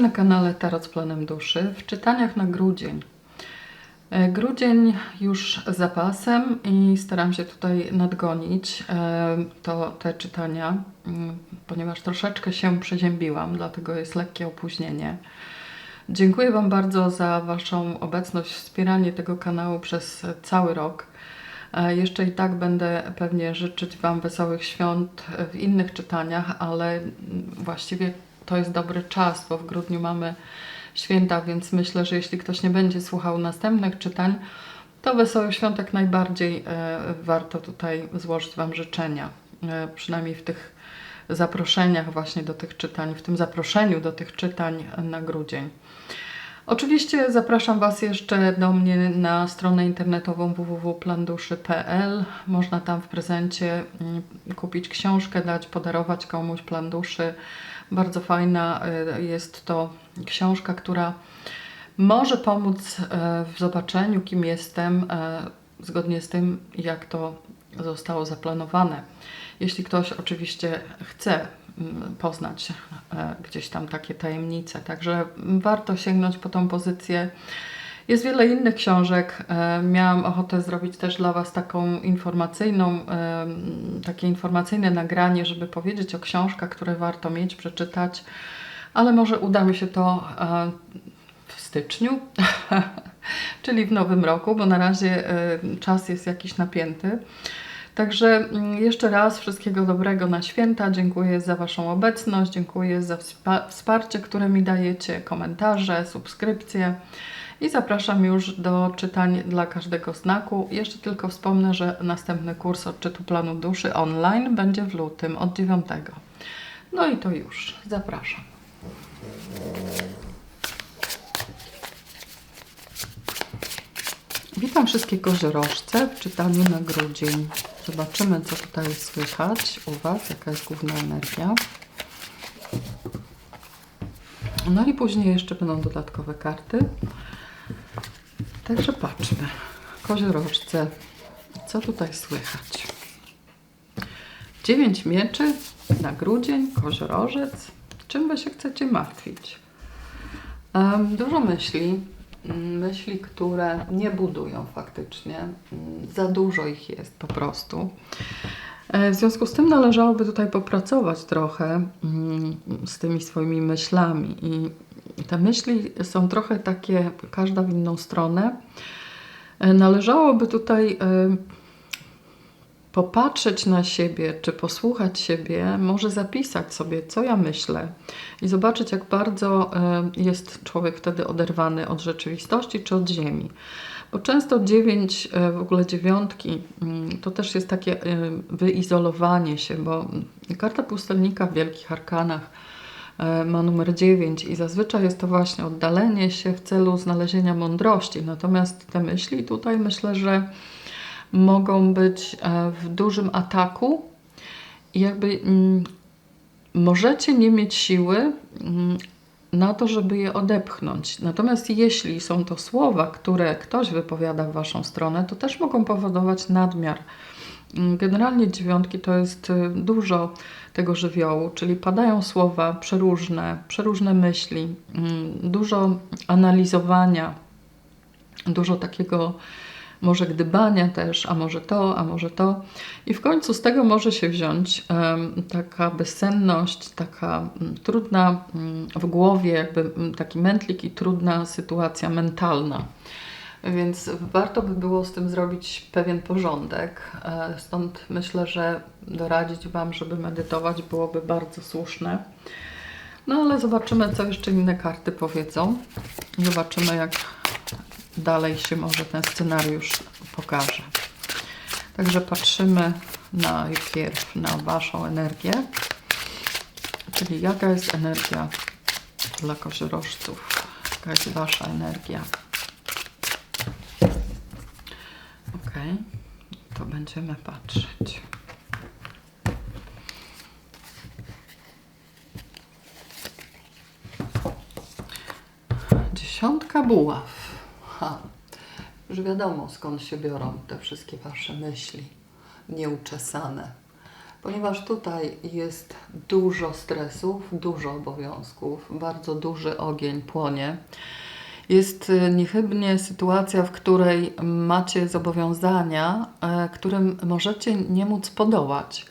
Na kanale Tarot z Planem Duszy w czytaniach na grudzień. E, Grudzień już z zapasem i staram się tutaj nadgonić e, to, te czytania, mm, ponieważ troszeczkę się przeziębiłam, dlatego jest lekkie opóźnienie. Dziękuję Wam bardzo za Waszą obecność, wspieranie tego kanału przez cały rok. E, Jeszcze i tak będę pewnie życzyć Wam wesołych świąt w innych czytaniach, ale mm, właściwie to jest dobry czas, bo w grudniu mamy święta, więc myślę, że jeśli ktoś nie będzie słuchał następnych czytań, to wesołych świąt jak najbardziej e, warto tutaj złożyć Wam życzenia. E, przynajmniej w tych zaproszeniach właśnie do tych czytań, w tym zaproszeniu do tych czytań na grudzień. Oczywiście zapraszam Was jeszcze do mnie na stronę internetową www.planduszy.pl. Można tam w prezencie mm, kupić książkę, dać, podarować komuś plan duszy. Bardzo fajna y, jest to książka, która może pomóc y, w zobaczeniu, kim jestem, y, zgodnie z tym, jak to zostało zaplanowane. Jeśli ktoś oczywiście chce mm, poznać gdzieś tam takie tajemnice. Także warto sięgnąć po tą pozycję. Jest wiele innych książek. E, Miałam ochotę zrobić też dla Was taką informacyjną, e, takie informacyjne nagranie, żeby powiedzieć o książkach, które warto mieć, przeczytać, ale może uda mi się to e, w styczniu, czyli w nowym roku, bo na razie czas jest jakiś napięty. Także mm, jeszcze raz wszystkiego dobrego na święta. Dziękuję za Waszą obecność, dziękuję za wspa- wsparcie, które mi dajecie, komentarze, subskrypcje. I zapraszam już do czytań dla każdego znaku. Jeszcze tylko wspomnę, że następny kurs odczytu planu duszy online będzie w lutym od 9. No i to już. Zapraszam. Witam wszystkie koziorożce w czytaniu na grudzień. Zobaczymy, co tutaj słychać u Was, jaka jest główna energia. No i później jeszcze będą dodatkowe karty. Także patrzmy. Koziorożce, co tutaj słychać? Dziewięć mieczy na grudzień, koziorożec. Czym Wy się chcecie martwić? Dużo myśli, mm, myśli, które nie budują faktycznie. Mm, Za dużo ich jest po prostu. E, W związku z tym należałoby tutaj popracować trochę mm, z tymi swoimi myślami. I te myśli są trochę takie, każda w inną stronę. E, Należałoby tutaj e, popatrzeć na siebie, czy posłuchać siebie, może zapisać sobie, co ja myślę i zobaczyć, jak bardzo e, jest człowiek wtedy oderwany od rzeczywistości czy od ziemi. Bo często dziewięć, w ogóle dziewiątki, mm, to też jest takie wyizolowanie się, bo karta pustelnika w wielkich arkanach ma numer 9 i zazwyczaj jest to właśnie oddalenie się w celu znalezienia mądrości. Natomiast te myśli tutaj myślę, że mogą być e, w dużym ataku i jakby mm, możecie nie mieć siły mm, na to, żeby je odepchnąć. Natomiast jeśli są to słowa, które ktoś wypowiada w Waszą stronę, to też mogą powodować nadmiar. Mm, Generalnie dziewiątki to jest y, dużo tego żywiołu, czyli padają słowa przeróżne, przeróżne myśli, mm, dużo analizowania, dużo takiego może gdybania też, a może to, a może to. I w końcu z tego może się wziąć taka bezsenność, taka mm, trudna w głowie, jakby taki mętlik i trudna sytuacja mentalna. Więc warto by było z tym zrobić pewien porządek. E, Stąd myślę, że doradzić Wam, żeby medytować byłoby bardzo słuszne. No ale zobaczymy, co jeszcze inne karty powiedzą. Zobaczymy, jak dalej się może ten scenariusz pokaże. Także patrzymy najpierw na Waszą energię, czyli jaka jest energia dla koziorożców, jaka jest Wasza energia. Ok, to będziemy patrzeć. Dziesiątka buław. Ha. Już wiadomo skąd się biorą te wszystkie wasze myśli nieuczesane. ponieważ tutaj jest dużo stresów, dużo obowiązków, bardzo duży ogień płonie. Jest y, niechybnie sytuacja, w której macie zobowiązania, e, którym możecie nie móc podołać.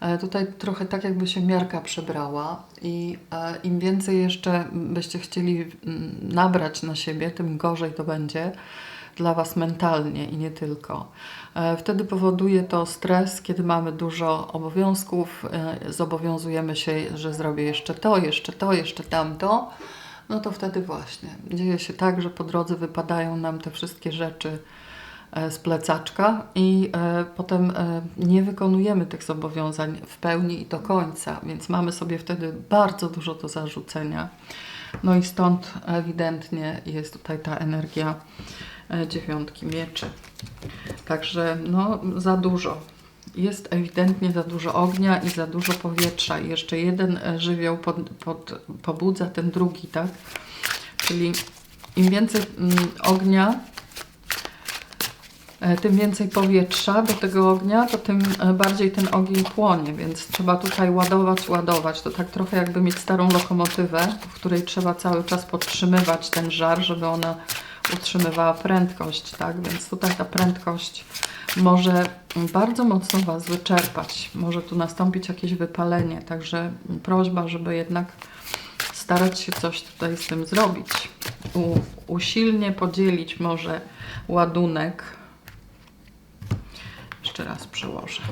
E, Tutaj trochę tak, jakby się miarka przebrała, i e, im więcej jeszcze byście chcieli nabrać na siebie, tym gorzej to będzie dla Was mentalnie i nie tylko. E, Wtedy powoduje to stres, kiedy mamy dużo obowiązków, e, zobowiązujemy się, że zrobię jeszcze to, jeszcze to, jeszcze tamto. No to wtedy właśnie dzieje się tak, że po drodze wypadają nam te wszystkie rzeczy e, z plecaczka i e, potem e, nie wykonujemy tych zobowiązań w pełni i do końca, więc mamy sobie wtedy bardzo dużo do zarzucenia. No i stąd ewidentnie jest tutaj ta energia dziewiątki mieczy. Także no za dużo. Jest ewidentnie za dużo ognia i za dużo powietrza. I jeszcze jeden e, żywioł pod, pod, pobudza ten drugi, tak? Czyli im więcej mm, ognia, e, tym więcej powietrza do tego ognia, to tym e, bardziej ten ogień płonie, więc trzeba tutaj ładować, ładować. To tak trochę jakby mieć starą lokomotywę, w której trzeba cały czas podtrzymywać ten żar, żeby ona utrzymywała prędkość, tak? Więc tutaj ta prędkość może bardzo mocno Was wyczerpać. Może tu nastąpić jakieś wypalenie, także prośba, żeby jednak starać się coś tutaj z tym zrobić. U, usilnie podzielić może ładunek. Jeszcze raz przełożę.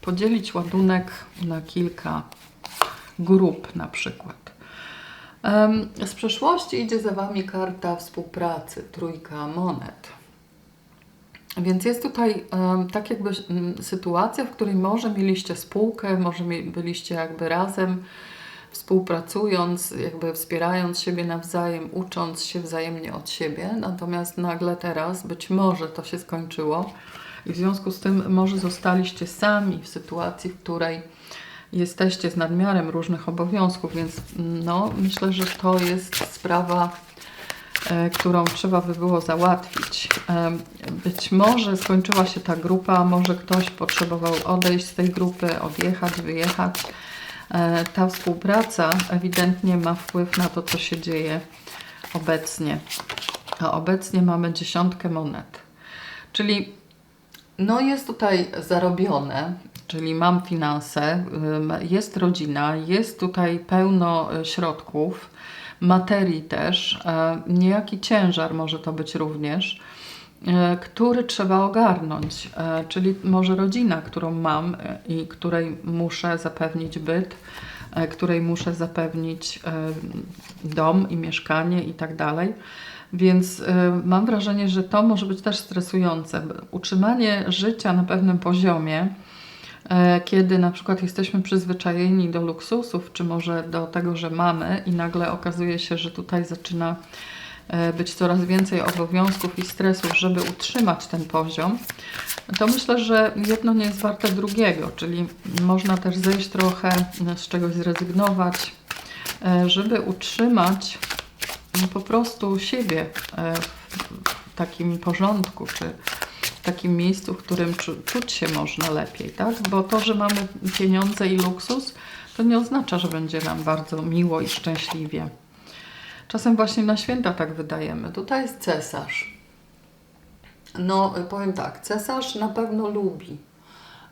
Podzielić ładunek na kilka grup na przykład. Z przeszłości idzie za Wami karta współpracy, trójka monet. Więc jest tutaj tak jakby sytuacja, w której może mieliście spółkę, może byliście jakby razem, współpracując, jakby wspierając siebie nawzajem, ucząc się wzajemnie od siebie. Natomiast nagle teraz być może to się skończyło i w związku z tym może zostaliście sami w sytuacji, w której jesteście z nadmiarem różnych obowiązków, więc no, myślę, że to jest sprawa, którą trzeba by było załatwić. Em, Być może skończyła się ta grupa, może ktoś potrzebował odejść z tej grupy, odjechać, wyjechać. E, Ta współpraca ewidentnie ma wpływ na to, co się dzieje obecnie. A obecnie mamy dziesiątkę monet. Czyli no jest tutaj zarobione, czyli mam finanse, jest rodzina, jest tutaj pełno y, środków, materii też, e, niejaki ciężar może to być również, e, który trzeba ogarnąć, e, czyli może rodzina, którą mam i której muszę zapewnić byt, której muszę zapewnić dom i mieszkanie i tak dalej. Więc mam wrażenie, że to może być też stresujące. Utrzymanie życia na pewnym poziomie, kiedy na przykład jesteśmy przyzwyczajeni do luksusów, czy może do tego, że mamy, i nagle okazuje się, że tutaj zaczyna e, być coraz więcej obowiązków i stresów, żeby utrzymać ten poziom, to myślę, że jedno nie jest warte drugiego, czyli można też zejść trochę, e, z czegoś zrezygnować, e, żeby utrzymać no, po prostu siebie e, w takim porządku, czy takim miejscu, w którym czu, czuć się można lepiej, tak? Bo to, że mamy pieniądze i luksus, to nie oznacza, że będzie nam bardzo miło i szczęśliwie. Czasem właśnie na święta tak wydajemy. Tutaj jest cesarz. No, powiem tak, cesarz na pewno lubi.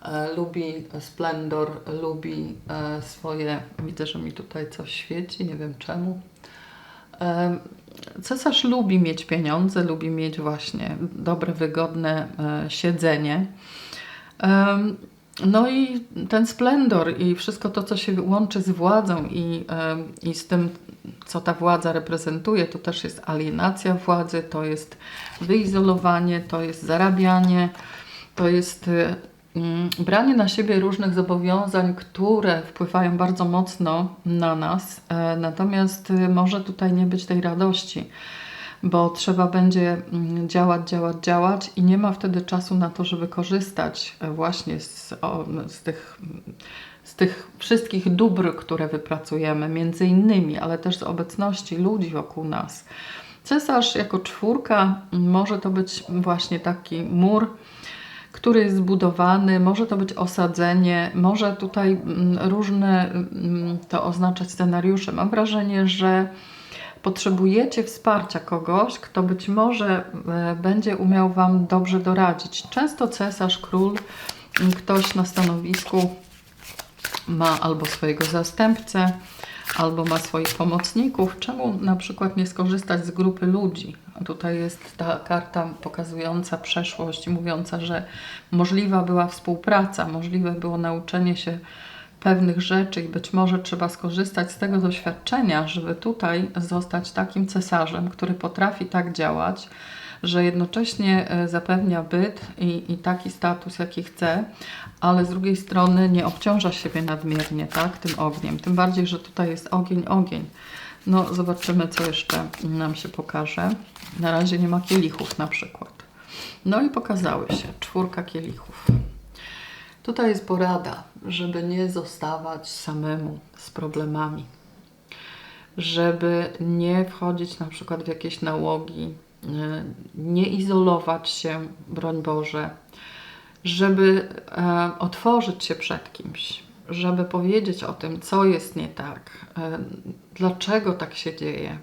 E, lubi splendor, lubi e, swoje. Widzę, że mi tutaj coś świeci, nie wiem czemu. Em, Cesarz lubi mieć pieniądze, lubi mieć właśnie dobre, wygodne e, siedzenie. No i ten splendor i wszystko to, co się łączy z władzą i, i z tym, co ta władza reprezentuje, to też jest alienacja władzy, to jest wyizolowanie, to jest zarabianie, to jest e, branie na siebie różnych zobowiązań, które wpływają bardzo mocno na nas, e, natomiast e, może tutaj nie być tej radości, bo trzeba będzie mm, działać, działać, działać i nie ma wtedy czasu na to, żeby korzystać e, właśnie z, o, z, tych, z tych wszystkich dóbr, które wypracujemy, między innymi, ale też z obecności ludzi wokół nas. Cesarz jako czwórka może to być właśnie taki mur, który jest zbudowany, może to być osadzenie, może tutaj mm, różne mm, to oznaczać scenariusze. Mam wrażenie, że potrzebujecie wsparcia kogoś, kto być może e, będzie umiał Wam dobrze doradzić. Często cesarz, król, m, ktoś na stanowisku ma albo swojego zastępcę, albo ma swoich pomocników. Czemu na przykład nie skorzystać z grupy ludzi? Tutaj jest ta karta pokazująca przeszłość, mówiąca, że możliwa była współpraca, możliwe było nauczenie się pewnych rzeczy i być może trzeba skorzystać z tego doświadczenia, żeby tutaj zostać takim cesarzem, który potrafi tak działać, że jednocześnie e, zapewnia byt i, i taki status, jaki chce, ale z drugiej strony nie obciąża siebie nadmiernie tak, tym ogniem. Tym bardziej, że tutaj jest ogień, ogień. No, zobaczymy, co jeszcze nam się pokaże. Na razie nie ma kielichów na przykład. No i pokazały się czwórka kielichów. Tutaj jest porada, żeby nie zostawać samemu z problemami, żeby nie wchodzić na przykład w jakieś nałogi, nie izolować się, broń Boże, żeby e, otworzyć się przed kimś, żeby powiedzieć o tym, co jest nie tak, e, dlaczego tak się dzieje.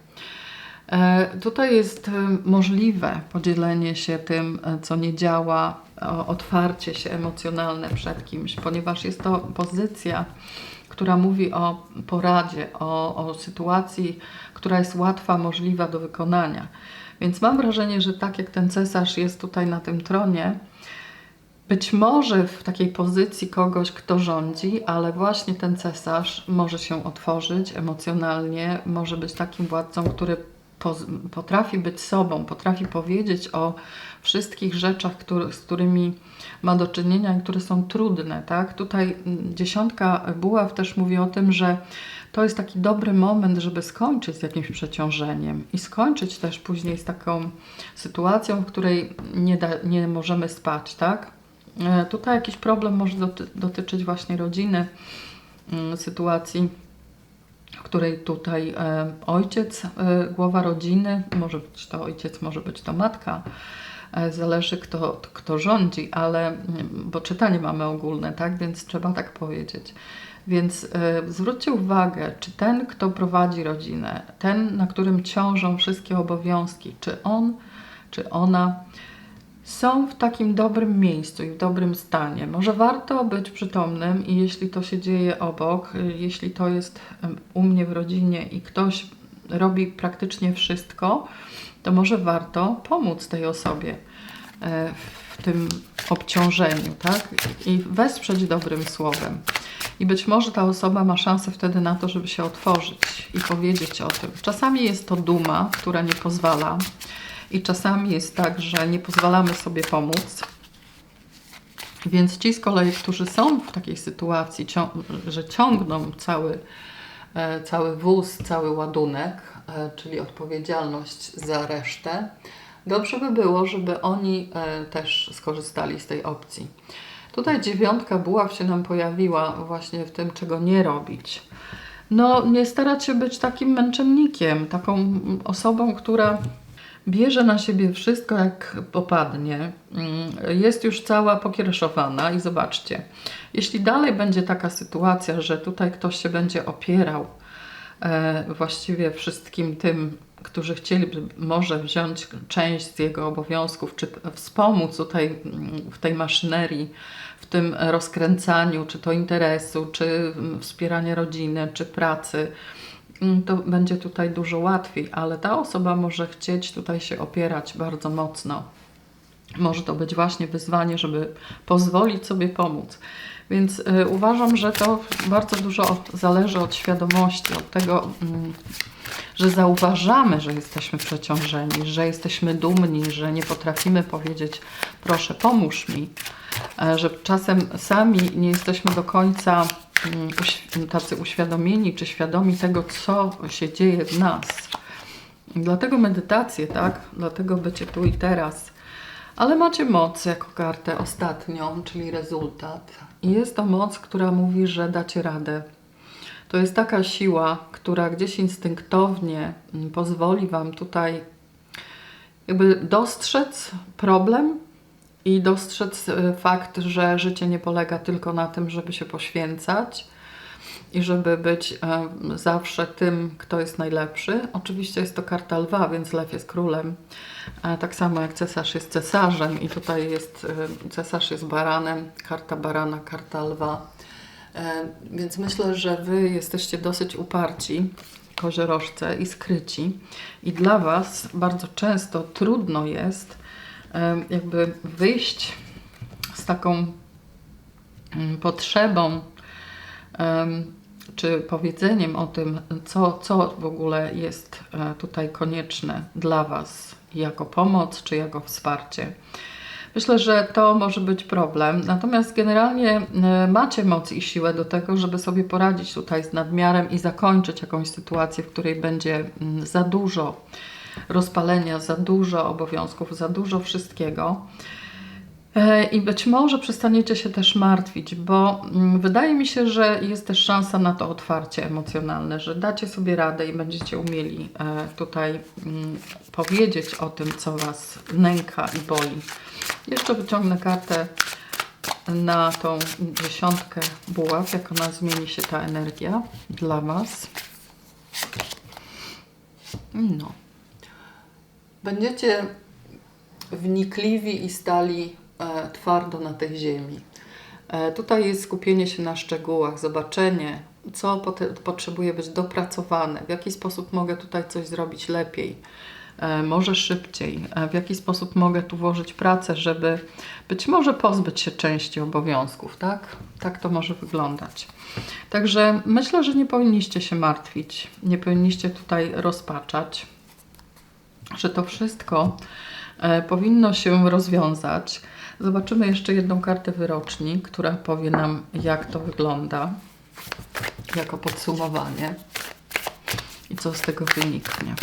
E, Tutaj jest e, możliwe podzielenie się tym, e, co nie działa, otwarcie się emocjonalne przed kimś, ponieważ jest to pozycja, która mówi o poradzie, o, o sytuacji, która jest łatwa, możliwa do wykonania. Więc mam wrażenie, że tak jak ten cesarz jest tutaj na tym tronie, być może w takiej pozycji kogoś, kto rządzi, ale właśnie ten cesarz może się otworzyć emocjonalnie, może być takim władcą, który potrafi być sobą, potrafi powiedzieć o wszystkich rzeczach, który, z którymi ma do czynienia i które są trudne. Tak? Tutaj mm, dziesiątka buław też mówi o tym, że to jest taki dobry moment, żeby skończyć z jakimś przeciążeniem i skończyć też później z taką sytuacją, w której nie, da, nie możemy spać. Tak? E, Tutaj jakiś problem może doty- dotyczyć właśnie rodziny, mm, sytuacji, w której tutaj e, ojciec, e, głowa rodziny, może być to ojciec, może być to matka, zależy kto, kto rządzi, ale mm, bo czytanie mamy ogólne, tak, więc trzeba tak powiedzieć. Więc e, zwróćcie uwagę, czy ten, kto prowadzi rodzinę, ten, na którym ciążą wszystkie obowiązki, czy on, czy ona są w takim dobrym miejscu i w dobrym stanie. Może warto być przytomnym i jeśli to się dzieje obok, y, jeśli to jest u mnie w rodzinie i ktoś robi praktycznie wszystko, to może warto pomóc tej osobie e, w tym obciążeniu, tak? I wesprzeć dobrym słowem. I być może ta osoba ma szansę wtedy na to, żeby się otworzyć i powiedzieć o tym. Czasami jest to duma, która nie pozwala, i czasami jest tak, że nie pozwalamy sobie pomóc. Więc ci z kolei, którzy są w takiej sytuacji, że ciągną cały, e, cały wóz, cały ładunek, e, czyli odpowiedzialność za resztę, dobrze by było, żeby oni e, też skorzystali z tej opcji. Tutaj dziewiątka buław się nam pojawiła właśnie w tym, czego nie robić. No, nie starać się być takim męczennikiem, taką osobą, która bierze na siebie wszystko jak popadnie, Mm, jest już cała pokiereszowana i zobaczcie, jeśli dalej będzie taka sytuacja, że tutaj ktoś się będzie opierał e, właściwie wszystkim tym, którzy chcieliby może wziąć część z jego obowiązków, czy wspomóc tutaj mm, w tej maszynerii, tym rozkręcaniu, czy to interesu, czy wspierania rodziny, czy pracy, mm, to będzie tutaj dużo łatwiej, ale ta osoba może chcieć tutaj się opierać bardzo mocno. Może to być właśnie wyzwanie, żeby pozwolić sobie pomóc. Więc y, uważam, że to bardzo dużo od, zależy od świadomości, od tego, mm, że zauważamy, że jesteśmy przeciążeni, że jesteśmy dumni, że nie potrafimy powiedzieć, proszę, pomóż mi, e, że czasem sami nie jesteśmy do końca mm, tacy uświadomieni czy świadomi tego, co się dzieje w nas. Dlatego medytacje, tak? Dlatego bycie tu i teraz. Ale macie moc jako kartę ostatnią, czyli rezultat. I jest to moc, która mówi, że dacie radę. To jest taka siła, która gdzieś instynktownie pozwoli Wam tutaj jakby dostrzec problem i dostrzec e, fakt, że życie nie polega tylko na tym, żeby się poświęcać i żeby być e, zawsze tym, kto jest najlepszy. Oczywiście jest to karta lwa, więc lew jest królem. E, tak samo jak cesarz jest cesarzem i tutaj jest e, cesarz jest baranem, karta barana, karta lwa. Więc myślę, że Wy jesteście dosyć uparci, koziorożce i skryci i dla Was bardzo często trudno jest jakby wyjść z taką mm, potrzebą czy powiedzeniem o tym, co, co w ogóle jest e, tutaj konieczne dla Was jako pomoc czy jako wsparcie. Myślę, że to może być problem. Natomiast generalnie e, macie moc i siłę do tego, żeby sobie poradzić tutaj z nadmiarem i zakończyć jakąś sytuację, w której będzie mm, za dużo rozpalenia, za dużo obowiązków, za dużo wszystkiego. E, I być może przestaniecie się też martwić, bo mm, wydaje mi się, że jest też szansa na to otwarcie emocjonalne, że dacie sobie radę i będziecie umieli e, tutaj mm, powiedzieć o tym, co Was nęka i boli. Jeszcze wyciągnę kartę na tą dziesiątkę buław, jak ona zmieni się ta energia dla Was. No. Będziecie wnikliwi i stali twardo na tej ziemi. E, tutaj jest skupienie się na szczegółach, zobaczenie, co potrzebuje być dopracowane, w jaki sposób mogę tutaj coś zrobić lepiej, e, może szybciej, e, w jaki sposób mogę tu włożyć pracę, żeby być może pozbyć się części obowiązków, tak? Tak to może wyglądać. Także myślę, że nie powinniście się martwić, nie powinniście tutaj rozpaczać że to wszystko e, powinno się rozwiązać. Zobaczymy jeszcze jedną kartę wyroczni, która powie nam, jak to wygląda, jako podsumowanie i co z tego wyniknie.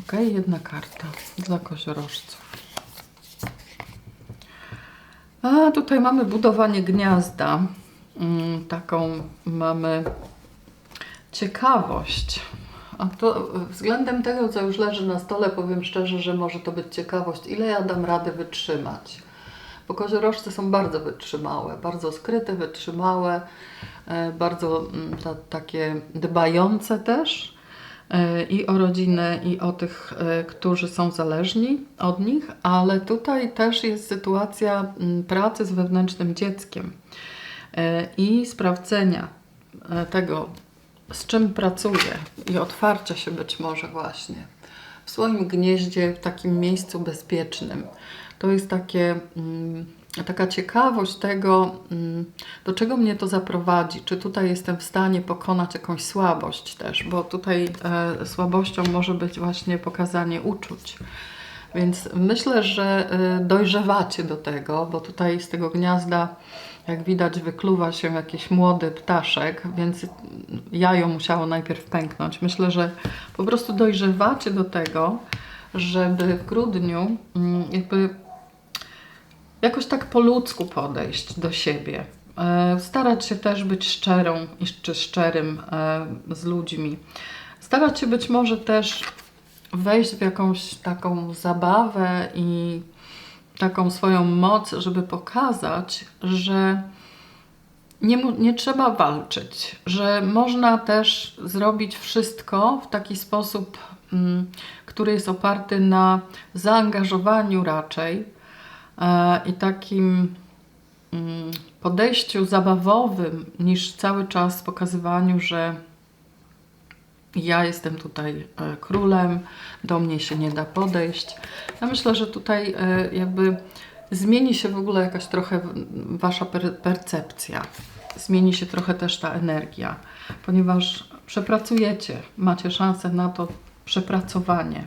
Ok, jedna karta dla koziorożców. A tutaj mamy budowanie gniazda. Mm, Taką mamy ciekawość. A to względem tego, co już leży na stole, powiem szczerze, że może to być ciekawość, ile ja dam radę wytrzymać. Bo koziorożce są bardzo wytrzymałe, bardzo skryte, wytrzymałe, e, bardzo mm, ta, takie dbające też e, i o rodzinę, i o tych, e, którzy są zależni od nich, ale tutaj też jest sytuacja mm, pracy z wewnętrznym dzieckiem e, i sprawdzenia e, tego, z czym pracuję i otwarcia się być może właśnie w swoim gnieździe, w takim miejscu bezpiecznym. To jest takie, mm, taka ciekawość tego, mm, do czego mnie to zaprowadzi. Czy tutaj jestem w stanie pokonać jakąś słabość też, bo tutaj e, słabością może być właśnie pokazanie uczuć. Więc myślę, że e, dojrzewacie do tego, bo tutaj z tego gniazda jak widać, wykluwa się jakiś młody ptaszek, więc jajo musiało najpierw pęknąć. Myślę, że po prostu dojrzewacie do tego, żeby w grudniu mm, jakby jakoś tak po ludzku podejść do siebie. E, Starać się też być szczerą czy szczerym e, z ludźmi. Starać się być może też wejść w jakąś taką zabawę i taką swoją moc, żeby pokazać, że nie, nie trzeba walczyć, że można też zrobić wszystko w taki sposób, mm, który jest oparty na zaangażowaniu raczej e, i takim mm, podejściu zabawowym, niż cały czas pokazywaniu, że ja jestem tutaj e, królem, do mnie się nie da podejść. Ja myślę, że tutaj e, jakby zmieni się w ogóle jakaś trochę wasza per percepcja. Zmieni się trochę też ta energia, ponieważ przepracujecie, macie szansę na to przepracowanie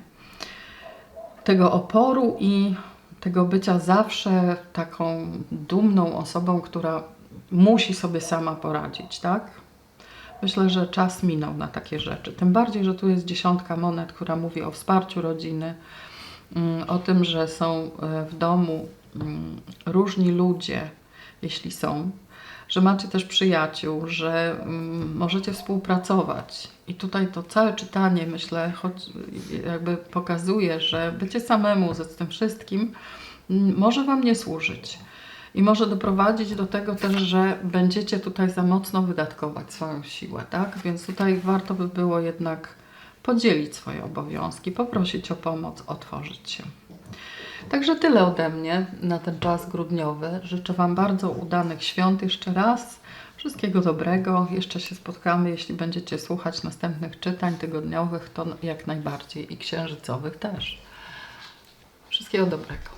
tego oporu i tego bycia zawsze taką dumną osobą, która musi sobie sama poradzić, tak? Myślę, że czas minął na takie rzeczy. Tym bardziej, że tu jest dziesiątka monet, która mówi o wsparciu rodziny, mm, o tym, że są e, w domu mm, różni ludzie, jeśli są, że macie też przyjaciół, że mm, możecie współpracować. I tutaj to całe czytanie, myślę, choć jakby pokazuje, że bycie samemu ze tym wszystkim może Wam nie służyć. I może doprowadzić do tego też, że będziecie tutaj za mocno wydatkować swoją siłę, tak? Więc tutaj warto by było jednak podzielić swoje obowiązki, poprosić o pomoc, otworzyć się. Także tyle ode mnie na ten czas grudniowy. Życzę Wam bardzo udanych świąt jeszcze raz. Wszystkiego dobrego. Jeszcze się spotkamy, jeśli będziecie słuchać następnych czytań tygodniowych, to jak najbardziej i księżycowych też. Wszystkiego dobrego.